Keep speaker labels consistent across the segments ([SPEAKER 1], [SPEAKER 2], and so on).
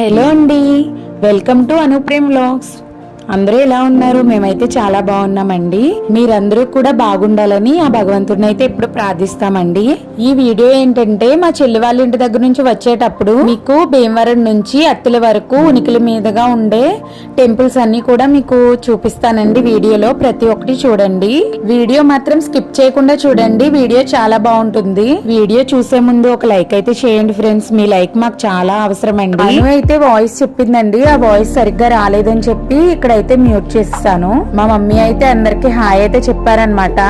[SPEAKER 1] Hello అండి welcome to Anuprem vlogs. అందరూ ఎలా ఉన్నారు? మేమైతే చాలా బాగున్నామండి. మీరందరూ కూడా బాగుండాలని ఆ భగవంతుడిని అయితే ఇప్పుడు ప్రార్థిస్తామండి. ఈ వీడియో ఏంటంటే మా చెల్లి వాళ్ళ ఇంటి దగ్గర నుంచి వచ్చేటప్పుడు మీకు భీమవరం నుంచి అత్తుల వరకు ఉనికిల మీదుగా ఉండే టెంపుల్స్ అన్ని కూడా మీకు చూపిస్తానండి వీడియోలో. ప్రతి ఒక్కటి చూడండి. వీడియో మాత్రం స్కిప్ చేయకుండా చూడండి. వీడియో చాలా బాగుంటుంది. వీడియో చూసే ముందు ఒక లైక్ అయితే చేయండి ఫ్రెండ్స్. మీ లైక్ మాకు చాలా అవసరం అండి అయితే వాయిస్ చెప్పిందండి. ఆ వాయిస్ సరిగ్గా రాలేదని చెప్పి ఇక్కడ అయితే మ్యూట్ చేస్తాను. మా మమ్మీ అయితే అందరికి హాయ్ అయితే చెప్పారనమాట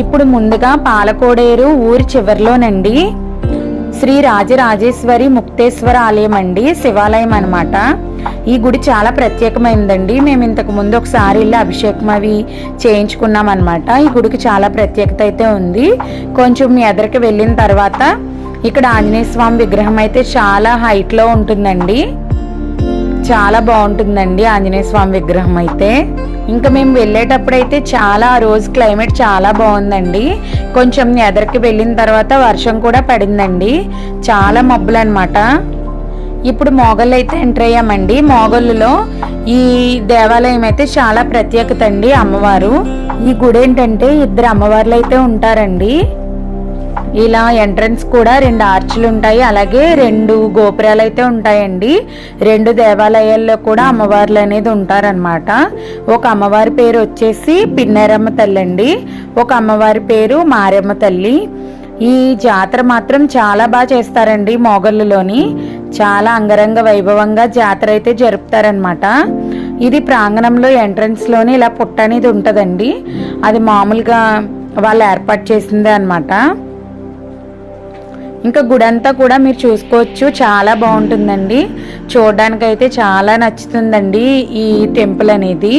[SPEAKER 2] ఇప్పుడు
[SPEAKER 1] ముందుగా పాలకోడేరు ఊరి చివరిలోనండి శ్రీ రాజరాజేశ్వరి ముక్తేశ్వర ఆలయం అండి శివాలయం అనమాట ఈ గుడి చాలా ప్రత్యేకమైనదండి మేము ఇంతకు ముందు ఒకసారి వెళ్ళి అభిషేకం అవి చేయించుకున్నాం అనమాట ఈ గుడికి చాలా ప్రత్యేకత అయితే ఉంది. కొంచెం మీ ఎదరికి వెళ్ళిన తర్వాత ఇక్కడ ఆంజనేయ స్వామి విగ్రహం అయితే చాలా హైట్లో ఉంటుందండి. చాలా బాగుంటుందండి ఆంజనేయ స్వామి విగ్రహం అయితే. ఇంకా మేము వెళ్ళేటప్పుడు అయితే చాలా ఆ రోజు క్లైమేట్ చాలా బాగుందండి. కొంచెం ఎదరికి వెళ్ళిన తర్వాత వర్షం కూడా పడిందండి. చాలా మబ్బులు అనమాట ఇప్పుడు మోగళ్ళు అయితే ఎంటర్ అయ్యామండి. మోగళ్ళులో ఈ దేవాలయం అయితే చాలా ప్రత్యేకత అండి అమ్మవారు. ఈ గుడి ఏంటంటే ఇద్దరు అమ్మవార్లు అయితే ఉంటారండి. ఇలా ఎంట్రన్స్ కూడా రెండు ఆర్చులు ఉంటాయి. అలాగే రెండు గోపురాలు అయితే ఉంటాయండి. రెండు దేవాలయాల్లో కూడా అమ్మవార్లు అనేది ఉంటారనమాట ఒక అమ్మవారి పేరు వచ్చేసి పిన్నేరమ్మ తల్లి అండి ఒక అమ్మవారి పేరు మారమ్మ తల్లి. ఈ జాతర మాత్రం చాలా బాగా చేస్తారండి మోగళ్ళులోని చాలా అంగరంగ వైభవంగా జాతర అయితే జరుపుతారనమాట ఇది ప్రాంగణంలో ఎంట్రన్స్లోనే ఇలా పుట్ట అనేది ఉంటుందండి. అది మామూలుగా వాళ్ళు ఏర్పాటు చేసిందే అన్నమాట. ఇంకా గుడి అంతా కూడా మీరు చూసుకోవచ్చు. చాలా బాగుంటుందండి. చూడడానికి అయితే చాలా నచ్చుతుందండి ఈ టెంపుల్ అనేది.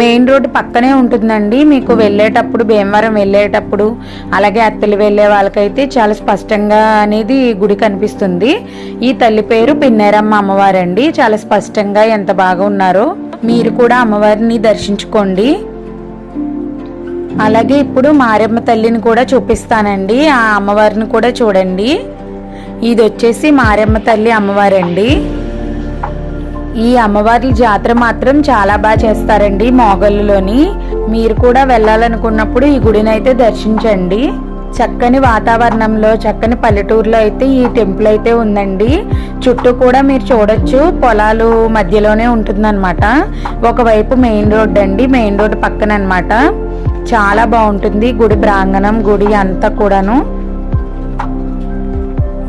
[SPEAKER 1] మెయిన్ రోడ్ పక్కనే ఉంటుందండి. మీకు వెళ్ళేటప్పుడు భీమవరం వెళ్ళేటప్పుడు అలాగే అత్తలు వెళ్ళే వాళ్ళకైతే చాలా స్పష్టంగా అనేది గుడి కనిపిస్తుంది. ఈ తల్లి పేరు పిన్నేరమ్మ అమ్మవారండి. చాలా స్పష్టంగా ఎంత బాగా ఉన్నారో మీరు కూడా అమ్మవారిని దర్శించుకోండి. అలాగే ఇప్పుడు మారమ్మ తల్లిని కూడా చూపిస్తానండి. ఆ అమ్మవారిని కూడా చూడండి. ఇది వచ్చేసి మారమ్మ తల్లి అమ్మవారండి. ఈ అమ్మవారి జాతర మాత్రం చాలా బాగా చేస్తారండి మోగల్లులోని మీరు కూడా వెళ్ళాలనుకున్నప్పుడు ఈ గుడిని అయితే దర్శించండి. చక్కని వాతావరణంలో చక్కని పల్లెటూరులో అయితే ఈ టెంపుల్ అయితే ఉందండి. చుట్టూ కూడా మీరు చూడొచ్చు పొలాలు మధ్యలోనే ఉంటుందన్నమాట. ఒకవైపు మెయిన్ రోడ్ అండి మెయిన్ రోడ్ పక్కన అన్నమాట చాలా బాగుంటుంది. గుడి ప్రాంగణం గుడి అంతా కూడాను.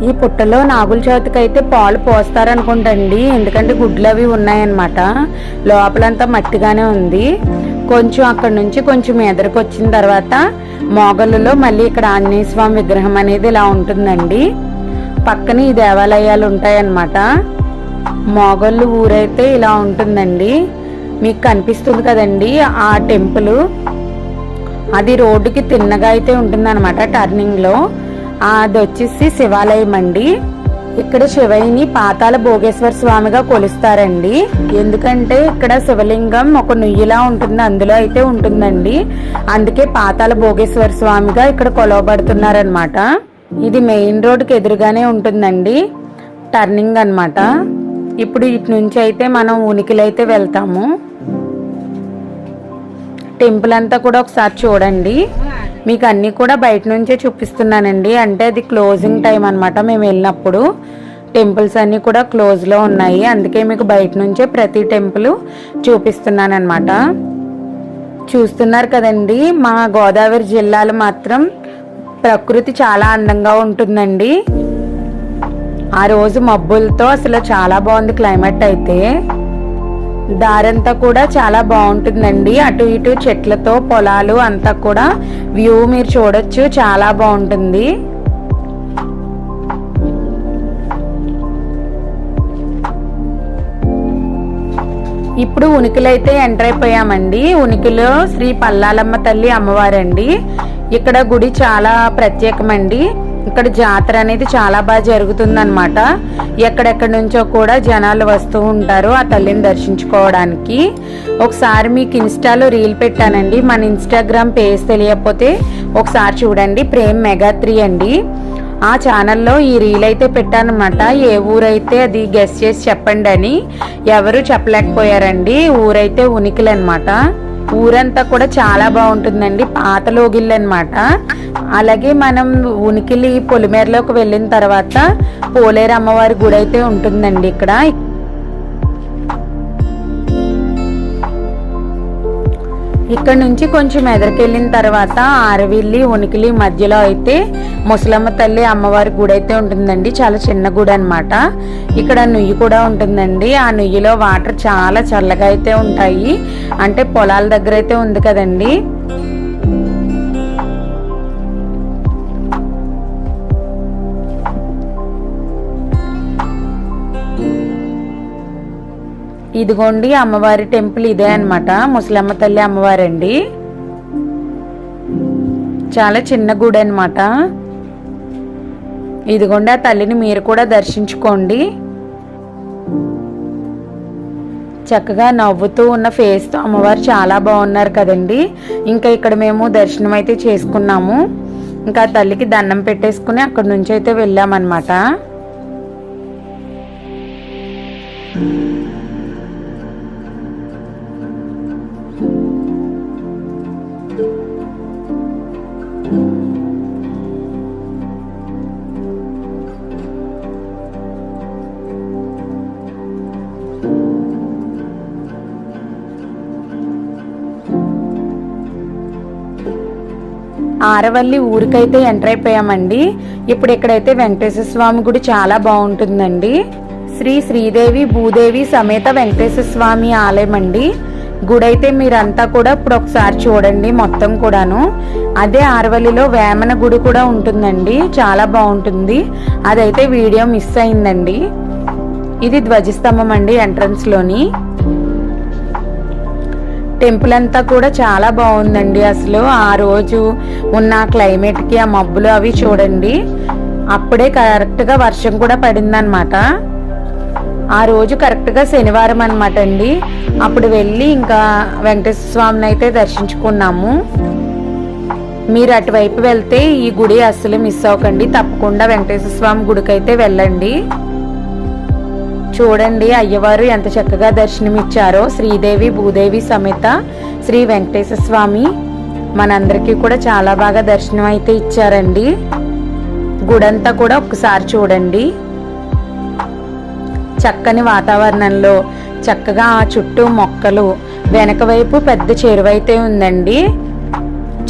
[SPEAKER 1] ఈ పుట్టలో నాగుల చవితికి అయితే పాలు పోస్తారనుకుంటండి. ఎందుకంటే గుడ్లు అవి ఉన్నాయన్నమాట. లోపలంతా మట్టిగానే ఉంది. కొంచెం అక్కడ నుంచి కొంచెం ఎదరికి వచ్చిన తర్వాత మోగళ్ళలో మళ్ళీ ఇక్కడ ఆంజనేయ స్వామి విగ్రహం అనేది ఇలా ఉంటుందండి. పక్కన ఈ దేవాలయాలు ఉంటాయన్నమాట. మోగళ్ళు ఊరైతే ఇలా ఉంటుందండి. మీకు కనిపిస్తుంది కదండి ఆ టెంపుల్. అది రోడ్డుకి తిన్నగా అయితే ఉంటుందన్నమాట టర్నింగ్లో. అది వచ్చేసి శివాలయం అండి. ఇక్కడ శివయ్యని పాతాల భోగేశ్వర స్వామిగా కొలుస్తారండి. ఎందుకంటే ఇక్కడ శివలింగం ఒక నుయ్యిలా ఉంటుంది అందులో అయితే ఉంటుందండి. అందుకే పాతాల భోగేశ్వర స్వామిగా ఇక్కడ కొలవబడుతున్నారనమాట ఇది మెయిన్ రోడ్కి ఎదురుగానే ఉంటుందండి. టర్నింగ్ అన్నమాట. ఇప్పుడు ఇటు నుంచి అయితే మనం ఉనికిలైతే వెళ్తాము. టెంపుల్ అంతా కూడా ఒకసారి చూడండి. మీకు అన్నీ కూడా బయట నుంచే చూపిస్తున్నానండి. అంటే అది క్లోజింగ్ టైం అనమాట మేము వెళ్ళినప్పుడు టెంపుల్స్ అన్నీ కూడా క్లోజ్లో ఉన్నాయి. అందుకే మీకు బయట నుంచే ప్రతి టెంపుల్ చూపిస్తున్నాను చూస్తున్నారు కదండి మా గోదావరి జిల్లాలో మాత్రం ప్రకృతి చాలా అందంగా ఉంటుందండి. ఆ రోజు మబ్బులతో అసలు చాలా బాగుంది క్లైమేట్ అయితే. దారంతా కూడా చాలా బాగుంటుందండి. అటు ఇటు చెట్లతో పొలాలు అంతా కూడా వ్యూ మీరు చూడొచ్చు. చాలా బాగుంటుంది. ఇప్పుడు ఉనికిలైతే ఎంటర్ అయిపోయామండి. ఉనికిలో శ్రీ పల్లాలమ్మ తల్లి అమ్మవారండి. ఇక్కడ గుడి చాలా ప్రత్యేకమండి. ఇక్కడ జాతర అనేది చాలా బాగా జరుగుతుందనమాట ఎక్కడెక్కడి నుంచో కూడా జనాలు వస్తూ ఉంటారు ఆ తల్లిని దర్శించుకోవడానికి. ఒకసారి మీకు ఇన్స్టాలో రీల్ పెట్టానండి. మన ఇన్స్టాగ్రామ్ పేజ్ తెలియకపోతే ఒకసారి చూడండి. ప్రేమ్ మెగా త్రీ అండి. ఆ ఛానల్లో ఈ రీల్ అయితే పెట్టానమాట ఏ ఊరైతే అది గెస్ చేసి చెప్పండి అని. ఎవరు చెప్పలేకపోయారండి. ఊరైతే ఉనికిలు అనమాట ఊరంతా కూడా చాలా బాగుంటుందండి పాత లోగిళ్ళు అనమాట అలాగే మనం ఉనికిలి పొలిమేరలోకి వెళ్ళిన తర్వాత పోలేరు అమ్మవారి గుడి అయితే ఉంటుందండి ఇక్కడ. ఇక్కడ నుంచి కొంచెం ఎదరికెళ్ళిన తర్వాత ఆరవిల్లి ఉనికిలి మధ్యలో అయితే ముసలమ్మ తల్లి అమ్మవారి గుడి అయితే ఉంటుందండి. చాలా చిన్న గుడి అనమాట ఇక్కడ నుయ్యి కూడా ఉంటుందండి. ఆ నుయ్యిలో వాటర్ చాలా చల్లగా అయితే ఉంటాయి. అంటే పొలాల దగ్గర అయితే ఉంది కదండి. ఇదిగోండి అమ్మవారి టెంపుల్ ఇదే అన్నమాట. ముసలమ్మ తల్లి అమ్మవారండి. చాలా చిన్న గుడి అనమాట ఇదిగోండి ఆ తల్లిని మీరు కూడా దర్శించుకోండి. చక్కగా నవ్వుతూ ఉన్న ఫేస్తో అమ్మవారు చాలా బాగున్నారు కదండి. ఇంకా ఇక్కడ మేము దర్శనం అయితే చేసుకున్నాము. ఇంకా ఆ తల్లికి దండం పెట్టేసుకుని అక్కడ నుంచి అయితే వెళ్ళామన్నమాట. ఆరవల్లి ఊరికైతే ఎంటర్ అయిపోయామండి. ఇప్పుడు ఇక్కడైతే వెంకటేశ్వర స్వామి గుడి చాలా బాగుంటుందండి. శ్రీ శ్రీదేవి భూదేవి సమేత వెంకటేశ్వర స్వామి ఆలయం అండి గుడి అయితే మీరంతా కూడా ఇప్పుడు ఒకసారి చూడండి మొత్తం కూడాను. అదే ఆరవల్లిలో వేమన గుడి కూడా ఉంటుందండి. చాలా బాగుంటుంది. అదైతే వీడియో మిస్ అయిందండి. ఇది ధ్వజస్తంభం అండి ఎంట్రన్స్లోని. టెంపుల్ అంతా కూడా చాలా బాగుందండి అసలు. ఆ రోజు ఉన్న క్లైమేట్కి ఆ మబ్బులు అవి చూడండి. అప్పుడే కరెక్ట్గా వర్షం కూడా పడిందనమాట ఆ రోజు కరెక్ట్గా శనివారం అనమాట అండి. అప్పుడు వెళ్ళి ఇంకా వెంకటేశ్వర స్వామిని అయితే దర్శించుకున్నాము. మీరు అటువైపు వెళ్తే ఈ గుడి అస్సలు మిస్ అవ్వకండి. తప్పకుండా వెంకటేశ్వర స్వామి గుడికి అయితే వెళ్ళండి. చూడండి అయ్యవారు ఎంత చక్కగా దర్శనమిచ్చారో. శ్రీదేవి భూదేవి సమేత శ్రీ వెంకటేశ్వర స్వామి మనందరికీ కూడా చాలా బాగా దర్శనం అయితే ఇచ్చారండి. గుడంతా కూడా ఒకసారి చూడండి. చక్కని వాతావరణంలో చక్కగా ఆ చుట్టూ మొక్కలు వెనక వైపు పెద్ద చెరువైతే ఉందండి.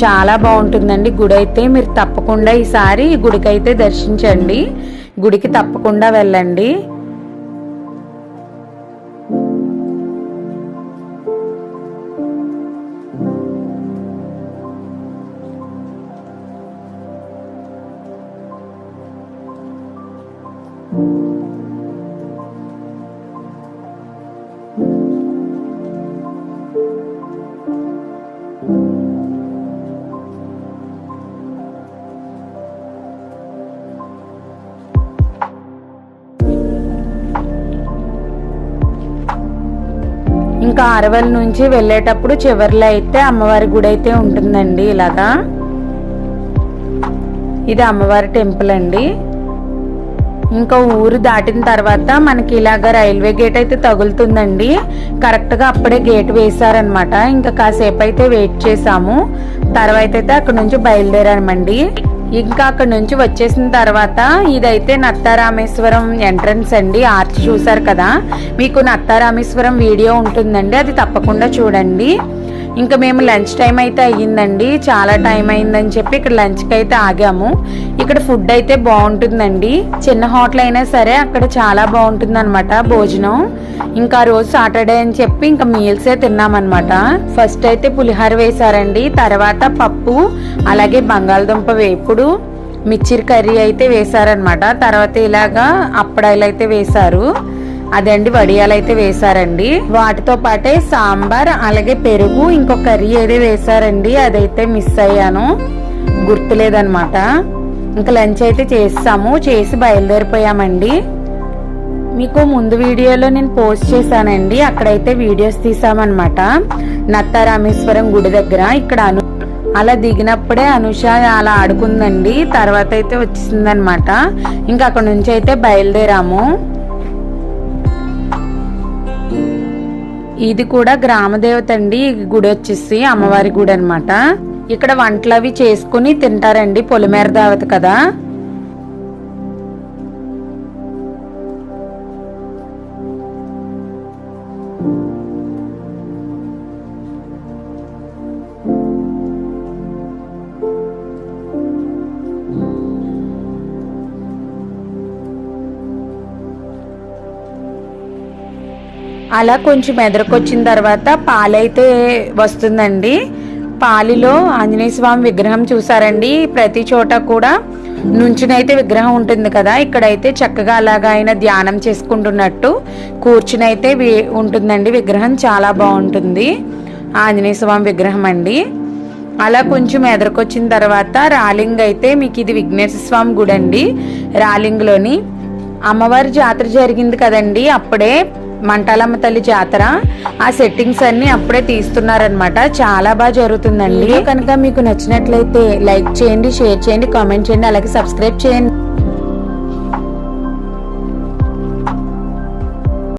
[SPEAKER 1] చాలా బాగుంటుందండి గుడి అయితే. మీరు తప్పకుండా ఈసారి ఈ దర్శించండి. గుడికి తప్పకుండా వెళ్ళండి. కారవల్ నుంచి వెళ్ళేటప్పుడు చివర్లో అయితే అమ్మవారి గుడి అయితే ఉంటుందండి ఇలాగా. ఇది అమ్మవారి టెంపుల్ అండి. ఇంకా ఊరు దాటిన తర్వాత మనకి ఇలాగ రైల్వే గేట్ అయితే తగులుతుందండి. కరెక్ట్గా అప్పుడే గేట్ వేశారనమాట ఇంకా కాసేపు అయితే వెయిట్ చేసాము తర్వాత అయితే అక్కడ నుంచి బయలుదేరామండి. ఇంకా అక్కడ నుంచి వచ్చేసిన తర్వాత ఇదైతే నత్తారామేశ్వరం ఎంట్రన్స్ అండి. ఆర్చ్ చూసారు కదా. మీకు నత్తారామేశ్వరం వీడియో ఉంటుందండి. అది తప్పకుండా చూడండి. ఇంకా మేము లంచ్ టైం అయితే అయ్యిందండి. చాలా టైం అయిందని చెప్పి ఇక్కడ లంచ్కి అయితే ఆగాము. ఇక్కడ ఫుడ్ అయితే బాగుంటుందండి. చిన్న హోటల్ అయినా సరే అక్కడ చాలా బాగుంటుంది అనమాట భోజనం. ఇంకా ఆ రోజు సాటర్డే అని చెప్పి ఇంకా మీల్సే తిన్నామన్నమాట. ఫస్ట్ అయితే పులిహోర వేశారండి. తర్వాత పప్పు అలాగే బంగాళదుంప వేపుడు మిర్చి కర్రీ అయితే వేశారనమాట తర్వాత ఇలాగా అప్పడాయిలు అయితే వేశారు. అదండి వడియాలు అయితే వేశారండి. వాటితో పాటే సాంబార్ అలాగే పెరుగు ఇంకో కర్రీ ఏదో వేశారండి అదైతే మిస్ అయ్యాను. గుర్తులేదనమాట ఇంకా లంచ్ అయితే చేస్తాము చేసి బయలుదేరిపోయామండి. మీకు ముందు వీడియోలో నేను పోస్ట్ చేశానండి. అక్కడైతే వీడియోస్ తీసామన్నమాట. నత్తారామేశ్వరం గుడి దగ్గర ఇక్కడ అను అలా దిగినప్పుడే అనుష అలా ఆడుకుందండి. తర్వాత అయితే వచ్చిందనమాట ఇంకా అక్కడ నుంచి అయితే బయలుదేరాము. ఇది కూడా గ్రామదేవత అండి. ఈ గుడి వచ్చేసి అమ్మవారి గుడి అనమాట ఇక్కడ వంటలు అవి చేసుకుని తింటారండి. పొలిమేర దేవత కదా. అలా కొంచెం ఎదరకొచ్చిన తర్వాత పాలైతే వస్తుందండి. పాలిలో ఆంజనేయ స్వామి విగ్రహం చూసారండి. ప్రతి చోట కూడా నుంచునైతే విగ్రహం ఉంటుంది కదా. ఇక్కడైతే చక్కగా అలాగా ఆయన ధ్యానం చేసుకుంటున్నట్టు కూర్చునైతే వి- ఉంటుందండి. విగ్రహం చాలా బాగుంటుంది. ఆంజనేయ స్వామి విగ్రహం అండి. అలా కొంచెం ఎదరకొచ్చిన తర్వాత రాలింగ్ అయితే మీకు ఇది విఘ్నేశ్వర స్వామి గుడి అండి రాలింగ్లోని అమ్మవారి జాతర జరిగింది కదండి. అప్పుడే మంటాలమ్మ తల్లి జాతర. ఆ సెట్టింగ్స్ అన్ని అప్పుడే తీస్తున్నారనమాట చాలా బాగా జరుగుతుందండి. కనుక మీకు నచ్చినట్లయితే లైక్ చేయండి షేర్ చేయండి కామెంట్ చేయండి అలాగే సబ్స్క్రైబ్ చేయండి.